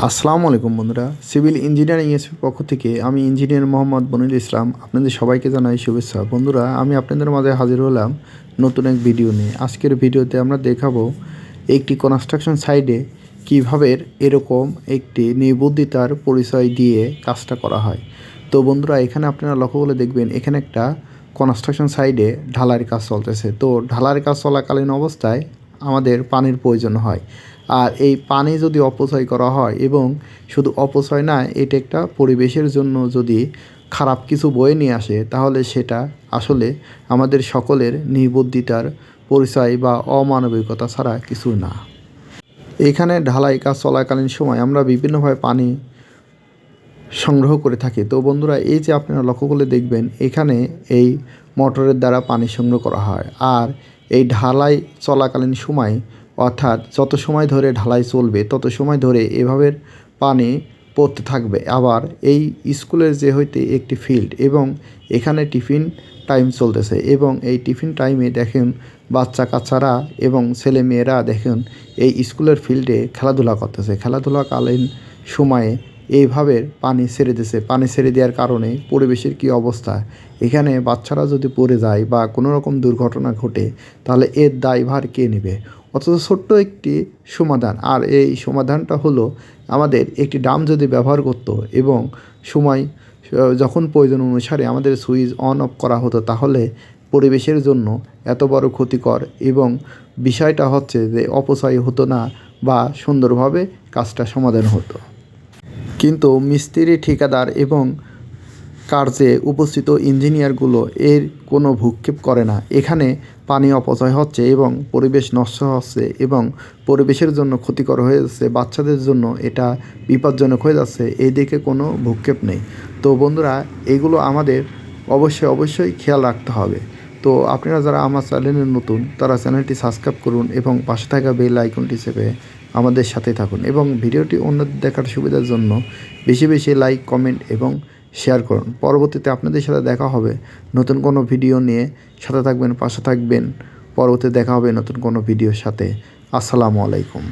আসসালামু আলাইকুম বন্ধুরা। সিভিল ইঞ্জিনিয়ারিং এসপির পক্ষ থেকে আমি ইঞ্জিনিয়ার মোহাম্মদ বনিল ইসলাম। আপনাদের সবাইকে জানাই শুভেচ্ছা। বন্ধুরা, আমি আপনাদের মাঝে হাজির হলাম নতুন এক ভিডিও নিয়ে। আজকের ভিডিওতে আমরা দেখাবো একটি কনস্ট্রাকশন সাইডে কীভাবে এরকম একটি নির্বুদ্ধিতার পরিচয় দিয়ে কাজটা করা হয়। তো বন্ধুরা, এখানে আপনারা লক্ষ্য করে দেখবেন, এখানে একটা কনস্ট্রাকশন সাইডে ঢালাইয়ের কাজ চলতেছে। তো ঢালাইয়ের কাজ চলাকালীন অবস্থায় আমাদের পানির প্রয়োজন হয়। আর এই পানি যদি অপচয় করা হয় এবং শুধু অপচয় না এটা একটা পরিবেশের জন্য যদি খারাপ কিছু বয়ে নিয়ে আসে, তাহলে সেটা আসলে আমাদের সকলের নির্বুদ্ধিতার পরিচয় বা অমানবিকতা ছাড়া কিছু না। এখানে ঢালাই কাজ চলাকালীন সময় আমরা বিভিন্নভাবে পানি সংগ্রহ করে থাকি। তো বন্ধুরা, এই যে আপনারা লক্ষ্য করলে দেখবেন, এখানে এই মোটরের দ্বারা পানি সংগ্রহ করা হয়। আর এই ঢালাই চলাকালীন সময় অর্থাৎ যত সময় ধরে ঢালাই চলবে, তত সময় ধরে এভাবে পানি পড়তে থাকবে। আবার এই স্কুলের যে হইতে একটি ফিল্ড এবং এখানে টিফিন টাইম চলতেছে এবং এই টিফিন টাইমে দেখেন বাচ্চা কাচ্চারা এবং ছেলে মেয়েরা দেখেন এই স্কুলের ফিল্ডে খেলাধুলা করতেছে। খেলাধুলাকালীন সময়ে এইভাবে পানি ছেড়ে দিছে। পানি ছেড়ে দেওয়ার কারণে পরিবেশের কী অবস্থা? এখানে বাচ্চারা যদি পড়ে যায় বা কোনো রকম দুর্ঘটনা ঘটে, তাহলে এর দায়ভার কে নেবে? অথচ ছোট্ট একটি সমাধান। আর এই সমাধানটা হলো আমাদের একটি ডাম যদি ব্যবহার করত এবং সময় যখন প্রয়োজন অনুসারে আমাদের সুইচ অন অফ করা হতো, তাহলে পরিবেশের জন্য এত বড় ক্ষতিকর এবং বিষয়টা হচ্ছে যে অপচয় হতো না বা সুন্দরভাবে কাজটা সমাধান হতো। কিন্তু মিস্ত্রি, ঠিকাদার এবং কার্যে উপস্থিত ইঞ্জিনিয়ারগুলো এর কোনো ভূক্ষেপ করে না। এখানে পানি অপচয় হচ্ছে এবং পরিবেশ নষ্ট হচ্ছে এবং পরিবেশের জন্য ক্ষতিকর হয়ে যাচ্ছে, বাচ্চাদের জন্য এটা বিপজ্জনক হয়ে যাচ্ছে এই দিকে কোনো ভূক্ষেপ নেই। তো বন্ধুরা, এগুলো আমাদের অবশ্যই অবশ্যই খেয়াল রাখতে হবে। তো আপনারা যারা আমার চ্যানেলে নতুন, তারা চ্যানেলটি সাবস্ক্রাইব করুন এবং পাশে থাকা বেল আইকনটি চেপে আমাদের সাথে থাকুন এবং ভিডিওটি অন্যদের দেখার সুবিধার জন্য বেশি বেশি লাইক, কমেন্ট এবং শেয়ার করুন। পরবর্তীতে আপনাদের সাথে দেখা হবে নতুন কোনো ভিডিও নিয়ে। সাথে থাকবেন, পাশে থাকবেন। পরবর্তীতে দেখা হবে নতুন কোনো ভিডিওর সাথে। আসসালামু আলাইকুম।